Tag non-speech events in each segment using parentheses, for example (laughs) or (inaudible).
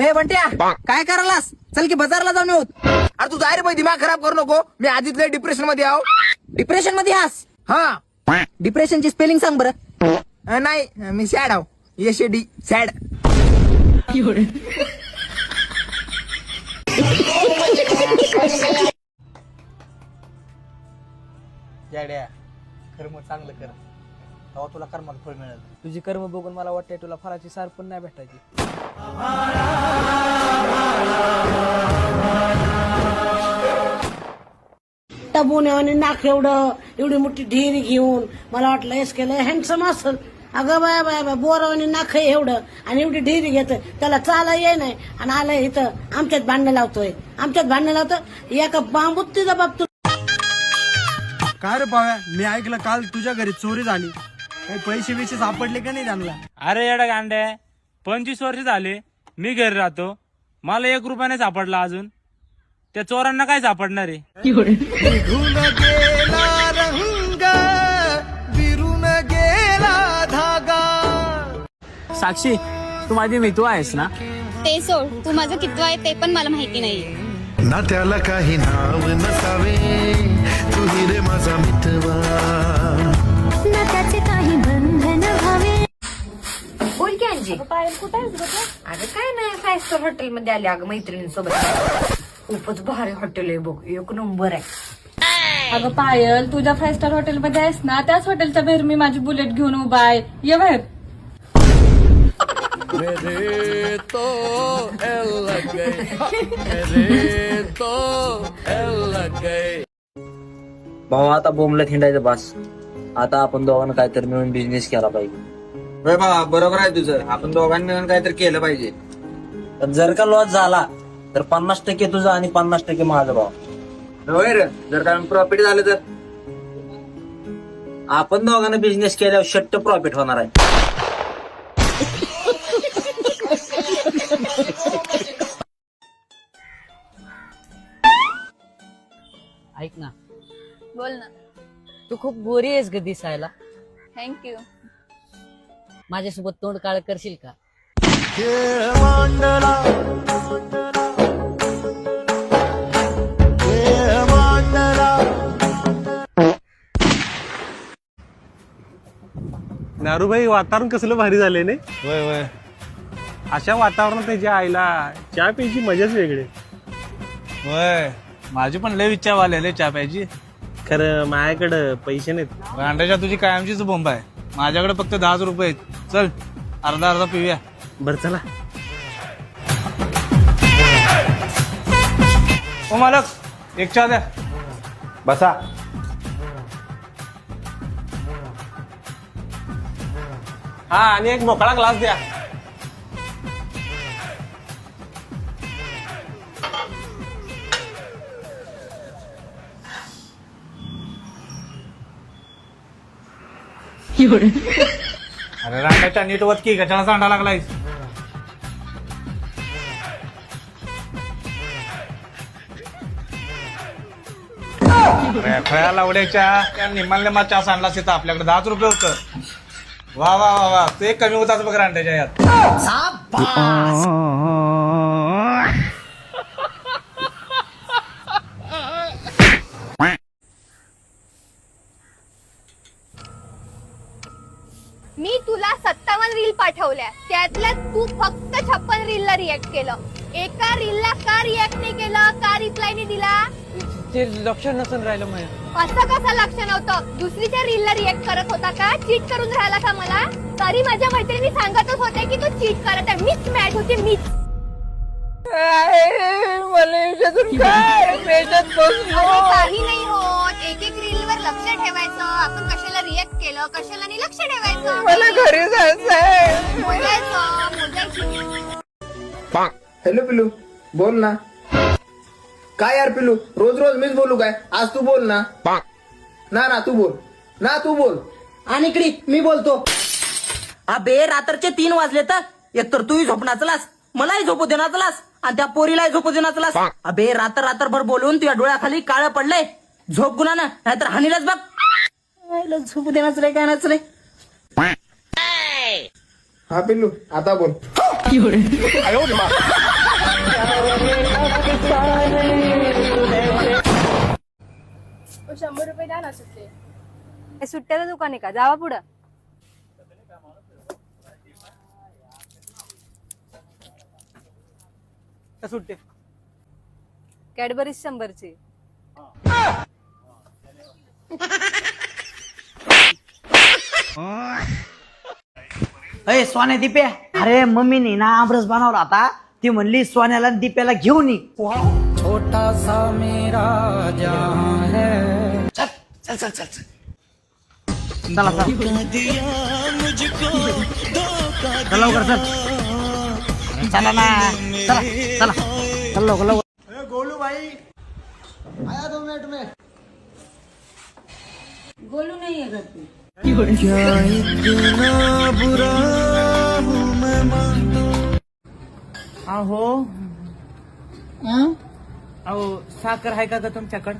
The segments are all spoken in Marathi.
ए बंट्या काय करायलास? चल की बाजारला जाऊन येऊ. अरे तू जाय रे बाई दिमाग खराब करू नको. मी आधीच लय डिप्रेशनमध्ये आहो. डिप्रेशनमध्ये हास? हा. डिप्रेशनची स्पेलिंग सांग बरं. अं, नाही मी सॅड आहो. यश डी सॅड जाड्या कर्म चांगलं कर. तेव्हा तुला कर्माचं फळ मिळेल. तुझी कर्म बघून मला वाटतंय तुला फळाची सार पण नाही भेटायची. टबुने नाक एवढं एवढी मोठी ढेरी घेऊन मला वाटलं एस केलं हँडसम असल. अगं बाय बाय बाय बोरावाने नाक एवढं. आणि एवढी ढेरी घेत त्याला चाला ये नाही. आणि आलं इथं आमच्यात भांडणं लावतोय. आमच्यात भांडणं लावतो एका बांबूत तिचा बाप काय रे पाव्या मी ऐकलं काल तुझ्या घरी चोरी झाली. काही पैसे बिशे सापडले का नाही त्यांना? अरे येडा गांड्या पंचवीस वर्ष झाले मी घरी राहतो. मला एक रुपयाने सापडला अजून. त्या चोरांना काय सापडणार आहे? निघून गेला रंग विरून गेला धागा. साक्षी तू माझी मितू आहेस ना? ते सोड तू माझं कितवं आहे ते पण मला माहिती नाही. ना त्याला काही नाव नसावे. हॉटेल मध्ये आले अगं मैत्रिणींसोबत. खूपच भारी हॉटेल आहे बघ एक नंबर आहे. अगं पायल तुझ्या फाय स्टार हॉटेलमध्ये आहेस ना त्याच हॉटेलच्या बाहेर मी माझी बुलेट घेऊन उभा आहे. ये बाहेर. भाऊ आता बोंबला हिंडायचं बस. आता आपण दोघांना काहीतरी मिळून बिझनेस केला पाहिजे. बरोबर आहे तुझं. आपण दोघांनी मिळून काहीतरी केलं पाहिजे. पण जर का लॉस झाला तर पन्नास टक्के तुझा आणि पन्नास टक्के माझा भाव होय रे. जर काय प्रॉफिट झालं तर? आपण दोघांना बिझनेस केल्यावर शट्ट प्रॉफिट होणार आहे. ऐक ना. बोल ना. तू खूप गोरी आहेस ग दिसायला. थँक्यू माझ्यासोबत तोंड काळ करशील का? नारूबाई वातावरण कसलं भारी झाले नाही? वय वय. अशा वातावरणात त्याच्या आईला चहा प्यायची मजाच वेगळी. होय माझी पण लय इच्छा वाले चहा प्यायची. खरं माझ्याकडं पैसे नाहीत. अंड्याच्या तुझी कायमचीच बोंब आहे. माझ्याकडे फक्त दहाच रुपये आहेत. चल अर्धा अर्धा पिऊया. बरं चला. ओ मालक एक चहा द्या. बसा. हा आणि एक मोकळा ग्लास द्या. अरे रांड्याच्या नीट वत की कशाला सांडा लागलाय खळ्या लावड्याच्या त्या निमाल्या चहा सांडला तिथं आपल्याकडे दहाच रुपये होतं. वा वा वा वा. ते कमी होताच बघ रांड्याच्या यात. मी तुला सत्तावन्न रील पाठवल्या. त्यातल्या तू फक्त छप्पन रील ला रिॲक्ट केलं. एका रीलला का रिॲक्ट नाही केलं? का रिप्लाय नाही दिला? ते लक्ष नसून राहिलं माझ्या असं कसं लक्ष नव्हतं? दुसरीच्या रीलला रिॲक्ट करत होता का? चीट करून राहिला का मला? तरी माझ्या मैत्रिणी सांगतच होते की तू चीट करत आहे. मीच मॅच होते मीच. अरे काही नाही होत. एक एक रील वर लक्ष ठेवायचं. आपण कशाला रिॲक्ट केलं? कशाला नाही लक्ष ठेवायचं? मला घरी जायचंय. हॅलो पिलू बोल ना. काय यार पिलू रोज रोज मीच बोलू काय? आज तू बोल ना. ना ना तू बोल. ना तू बोल. आणि इकडे मी बोलतो. अबे रात्रचे तीन वाजले तर. एकतर तूही झोपणाचलास मलाही झोपू देण्याचलास आणि त्या पोरीलाही झोपू देण्याचलास अबे रात्र रात्रभर बोलून तुझ्या डोळ्याखाली काळ पडलंय. झोप गुणानं नाहीतर हानीलाच बघ. आईला झोपू देण्याच रे काय नचले हा पिल्लू आता बोल. शंभर रुपये द्या ना सुट्टे. हे सुट्ट्याचं दुकान आहे का? जावा पुढं. का सुट्टे. कॅडबरीज शंभरची. अय सोन्या दिप्या अरे मम्मीने ना आमरस बनवला होता. ती म्हणली सोन्याला आणि दिप्याला घेऊन ये. छोटा सा मेरा चल चल चल चल चल. चला चला. चल लवकर चल. चला ना. चला चला. चल लवकर लवकर. गोलू भाई आया दो मिनट में? बोलू नाही आहे तू अहो. अहो साखर आहे का ग तुमच्याकडं?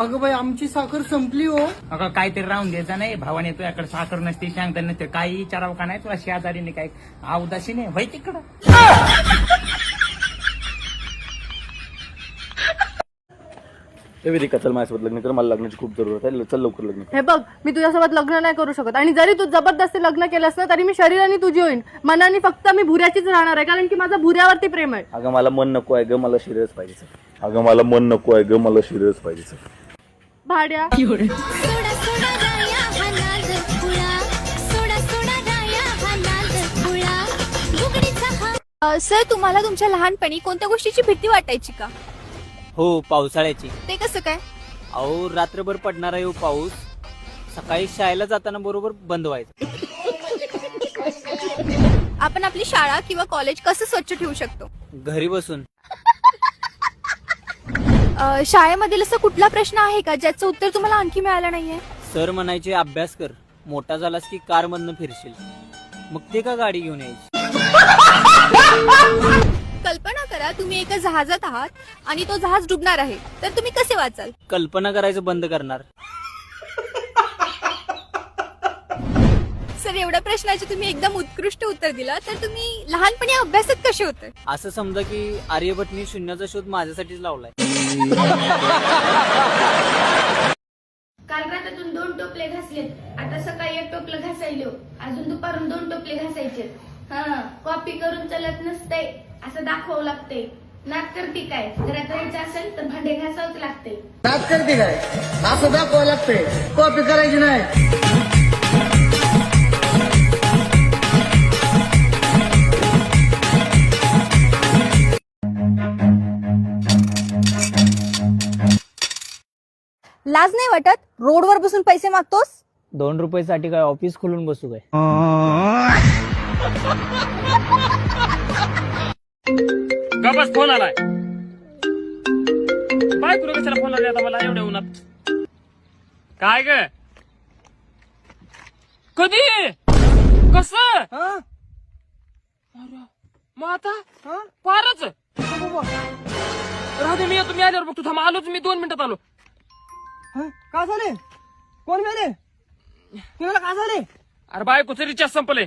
अगं बाई आमची साखर संपली हो. अगं काहीतरी राहून द्यायचं नाही. भावाने तुझ्याकडे साखर नसते सांगता नसते काही विचारावं का नाही तुला? शेजारीने काय अवदाशी नाही. व्हाय तिकडं. वेदिका चल माझ्यासोबत लग्न कर मला लग्नाची खूप जरूरत आहे चल लवकर लग्न हे बघ मी तुझ्यासोबत लग्न नाही करू शकत. आणि जरी तू जबरदस्ती लग्न केलंस ना तरी मी शरीराने तुझी होईन. मनाने फक्त मी भुऱ्याचीच राहणार आहे कारण की माझं भुऱ्यावरती प्रेम आहे. अगं मला मन नको आहे ग मला शरीरच पाहिजे सर. अगं मला मन नको आहे ग मला शरीरच पाहिजे सर. भाड्या. सोडा सोडा राया हा नाद खुळा सोडा सोडा राया हा नाद खुळा बुगडीचा हा सर तुम्हाला तुमच्या लहानपणी कोणत्या गोष्टीची भीती वाटायची का? हो पावसाळ्याची. ते कसं काय? अहो रात्रभर पडणारा येऊ पाऊस. सकाळी शाळेला जाताना बरोबर बंद व्हायचं. आपण आपली शाळा किंवा कॉलेज कसं स्वच्छ ठेवू शकतो? घरी बसून. अ, शाळेमधील असं कुठला प्रश्न आहे का ज्याचं उत्तर तुम्हाला आणखी मिळालं नाहीये? सर म्हणायचे अभ्यास कर. मोठा झालास की कार मधनं फिरशील. मग ते का गाडी घेऊन यायची? कल्पना करा तुम्ही एका जहाजात आहात आणि तो जहाज डुबणार आहे. तर तुम्ही कसे वाचाल? कल्पना करायचं बंद करणार. सर एवढ्या प्रश्नाचे तुम्ही एकदम उत्कृष्ट उत्तर दिला. तर तुम्ही लहानपणी अभ्यासात कसे होते? असं समजा की आर्यभटनी शून्याचा शोध माझ्यासाठीच लावलाय. काल रात्रातून दोन टोपले घासलेत. आता सकाळी एक टोपलं घासायलो. अजून दुपारून दोन टोपले घासायचे हा. कॉपी करून चलत नसतंय. असं दाखवावं लागतंय. नाक करती काय घरात राहायचं असेल तर भांडे घासावंच लागते नाच करते काय असं दाखवावं लागतंय. कॉपी करायची नाही. लाज नाही वाटत? रोडवर बसून पैसे मागतोस? दोन रुपयासाठी काय ऑफिस खोलून बसू काय? (laughs) (laughs) गबस फोन आलाय. बाय तुला कशाला फोन आला आता मला एवढ्या उन्हात? काय ग? कधी? कस? मग आता? फारच राहू दे मी येतो मी आल्यावर बघतो. थांब आलोच मी दोन मिनिटात आलो. का झाले? कोण गेले? कुणाला का झाले? अरे बायकोचं रिचार्ज संपले